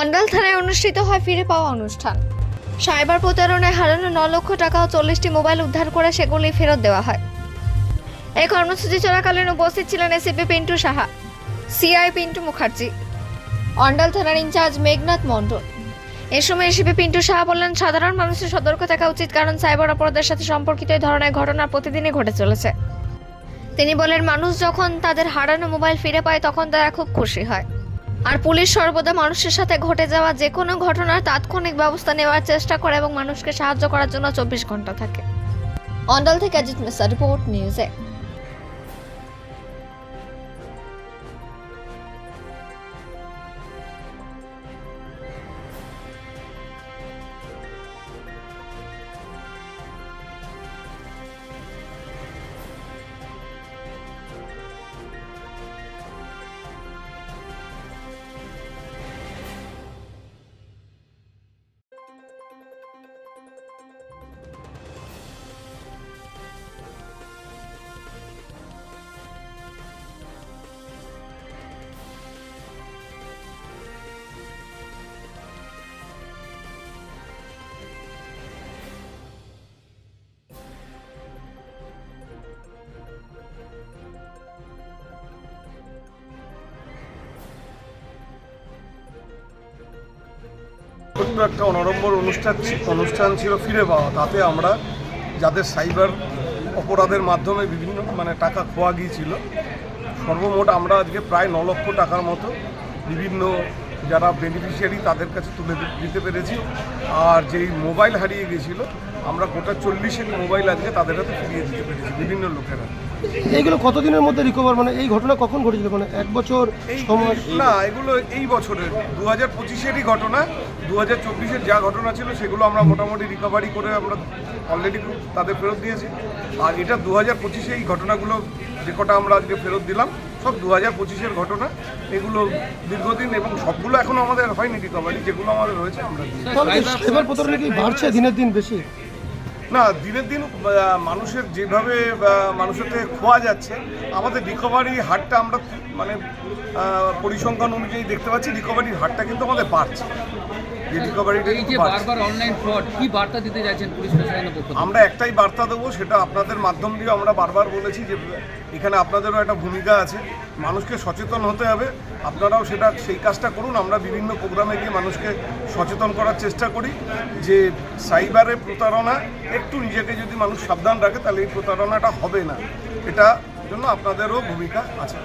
অন্ডাল থানায় অনুষ্ঠিত হয় ফিরে পাওয়া অনুষ্ঠান। সাইবার প্রতারণায় হারানো ন লক্ষ টাকা ও চল্লিশটি মোবাইল উদ্ধার করে সেগুলি ফেরত দেওয়া হয়। এই কর্মসূচি চলাকালীন উপস্থিত ছিলেন এসিপি পিন্টু সাহা, সিআই পিন্টু মুখার্জি, অন্ডাল থানার ইনচার্জ মেঘনাথ মণ্ডল। এ সময় এসিপি পিন্টু সাহা বললেন, সাধারণ মানুষের সতর্ক থাকা উচিত কারণ সাইবার অপরাধের সাথে সম্পর্কিত এই ধরনের ঘটনা প্রতিদিনই ঘটে চলেছে। তিনি বলেন, মানুষ যখন তাদের হারানো মোবাইল ফিরে পায়, তখন তারা খুব খুশি হয়। আর পুলিশ সর্বদা মানুষের সাথে ঘটে যাওয়া যে কোনো ঘটনার তাৎক্ষণিক ব্যবস্থা নেওয়ার চেষ্টা করে এবং মানুষকে সাহায্য করার জন্য চব্বিশ ঘণ্টা থাকে। অন্ডাল থেকে অজিত মিসা রিপোর্ট নিউজে। ছোট্ট একটা অনড়ম্বর অনুষ্ঠান অনুষ্ঠান ছিল ফিরে পাওয়া। তাতে আমরা যাদের সাইবার অপরাধের মাধ্যমে বিভিন্ন মানে টাকা খোয়া গিয়েছিল, সর্বমোট আমরা আজকে প্রায় ন লক্ষ টাকার মতো বিভিন্ন যারা বেনিফিশিয়ারি তাদের কাছে তুলে দিতে পেরেছি। আর যেই মোবাইল হারিয়ে গিয়েছিল আমরা গোটা চল্লিশের মোবাইল আজকে তাদের হাতে ফিরিয়ে দিতে পেরেছি বিভিন্ন লোকেরা। এইগুলো কতদিনের মধ্যে রিকভার মানে এই ঘটনা কখন ঘটেছিল? মানে এক বছর সময়? না এগুলো এই বছরের দু হাজার পঁচিশেরই ঘটনা দু হাজার চব্বিশের যা ঘটনা ছিল সেগুলো আমরা মোটামুটি রিকভারি করে আমরা অলরেডি তাদের ফেরত দিয়েছি। আর এটা দু হাজার পঁচিশে এই ঘটনাগুলো যে কটা আমরা আজকে ফেরত দিলাম সব দু হাজার পঁচিশের ঘটনা এগুলো দীর্ঘদিন এবং সবগুলো এখনও আমাদের হয়নি রিকভারি যেগুলো আমাদের রয়েছে আমরা দিয়েছি। তাহলে সাইবার প্রতারণা কি বাড়ছে দিনের দিন বেশি না দিনের দিন মানুষের যেভাবে মানুষের থেকে খোয়া যাচ্ছে আমাদের রিকভারি হারটা আমরা মানে পরিসংখ্যান অনুযায়ী দেখতে পাচ্ছি রিকভারির হারটা কিন্তু আমাদের বাড়ছে যে রিকভারিটা এই যে বারবার অনলাইন ফ্রড কি বার্তা দিতে চাইছেন পুলিশ প্রশাসনের পক্ষ আমরা একটাই বার্তা দেবো সেটা আপনাদের মাধ্যম দিয়ে আমরা বারবার বলেছি যে এখানে আপনাদেরও একটা ভূমিকা আছে। মানুষকে সচেতন হতে হবে। আপনারাও সেটা সেই কাজটা করুন। আমরা বিভিন্ন প্রোগ্রামে গিয়ে মানুষকে সচেতন করার চেষ্টা করি যে সাইবারে প্রতারণা একটু নিজেকে যদি মানুষ সাবধান রাখে তাহলে এই প্রতারণাটা হবে না। এটা জন্য আপনাদেরও ভূমিকা আছে।